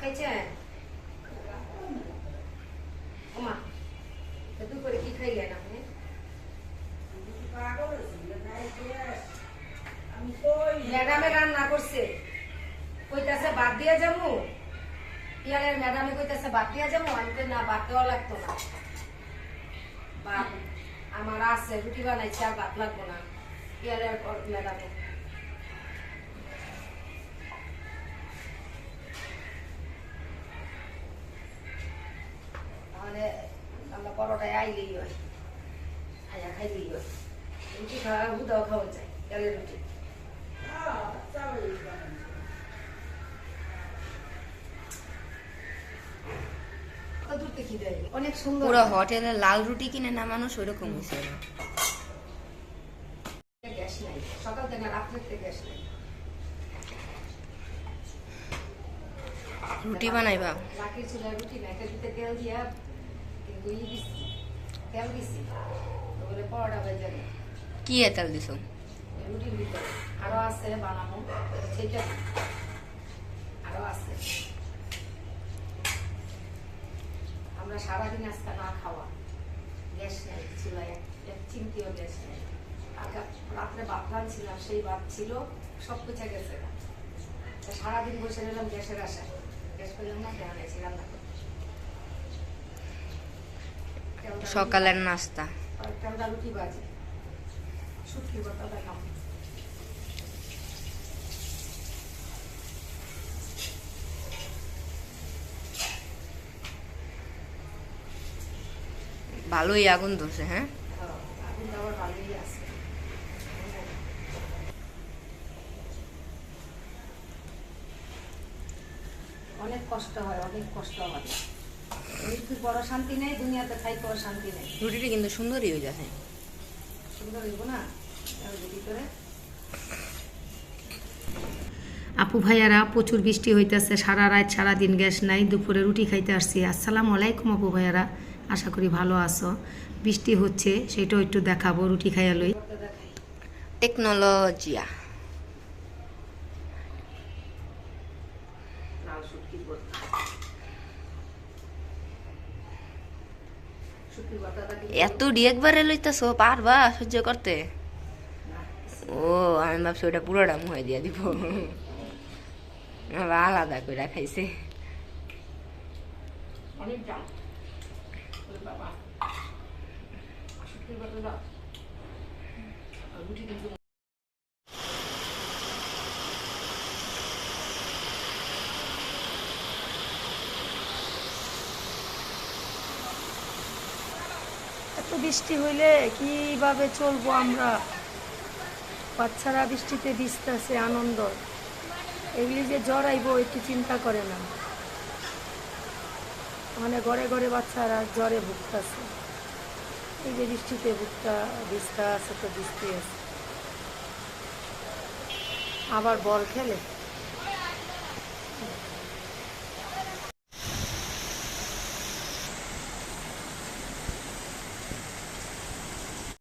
খাইছেন? ম্যাডামে রান্না করছে। কইতাছে বাদ দিয়ে যাব? পিয়ালের ম্যাডামে কইতাছে বাদ দিয়ে যাব? আমি কই, না বাদ দেওয়া লাগতো না। বাদ আমার আছে, রুটি বানাইছে, আর ভাত লাগবো না। পিয়ালের ম্যাডামে আমরা পরোটায় আইলেই হয় আয়া খাইলেই হয় রুটি খাওয়া হুদাও খাওয়া যায় তেলের রুটি। অনেক সুন্দর। পুরো হোটেলে লাল রুটি কিনে হয়েছে। গ্যাস নাই। সকাল থেকে গ্যাস নাই। রুটি বানাইবা। চুলায় রুটি দিতে তেল দিয়া তেল পরোটা কি এতাল দিছো? রুটির ভিতরে। আরও আছে বানানো সেটা আরও আছে। আমরা সারাদিন আজকে না খাওয়া। গ্যাস নেই চুলায় এক- চিমটিও গ্যাস নেই। আগে রাত্রে ভাত রাঁধছিলাম সেই ভাত ছিল সব কিছু গেছে। সারাদিন বসে রইলাম গ্যাসের আশায়। গ্যাস করলাম না দেওয়া গেছি রান্না করতে তেলটা- সকালের নাস্তা। ভালোই আগুন ধরছে হ্যাঁ? অনেক কষ্ট হয় অনেক কষ্ট হয়। মৃত্যুর বড় শান্তি নেই দুনিয়াতে শান্তি নেই। রুটিটা কিন্তু সুন্দরই হয়ে। যাচ্ছে সুন্দর হইব না? ভিতরে আপু ভাইয়ারা প্রচুর বৃষ্টি হইতেছে সারা রাত সারা দিন গ্যাস নাই দুপুরে রুটি খাইতে আসছি। আসসালামু আলাইকুম আপু ভাইয়ারা আশা করি ভালো আছো। বৃষ্টি হচ্ছে সেটাও একটু দেখাবো রুটি খাইয়া লই। টেকনোলজিয়া। এত একবারে লইতেছো পারবা সহ্য করতে? ও, আমি ভাবছি ওটা পুরোটা মুহে দিয়ে দিব। আলাদা করে খাইছে। এত বৃষ্টি হইলে কীভাবে চলবো আমরা? বাচ্চারা বৃষ্টিতে ভিজতেছে, আনন্দ। এগুলি যে জ্বর আইবো একটু চিন্তা করে না। মানে ঘরে ঘরে বাচ্চারা জ্বরে ভুগতেছে। এই যে বৃষ্টিতে ভুগতা, ভিজতা আছে তো বৃষ্টি আছে। আবার বল খেলে?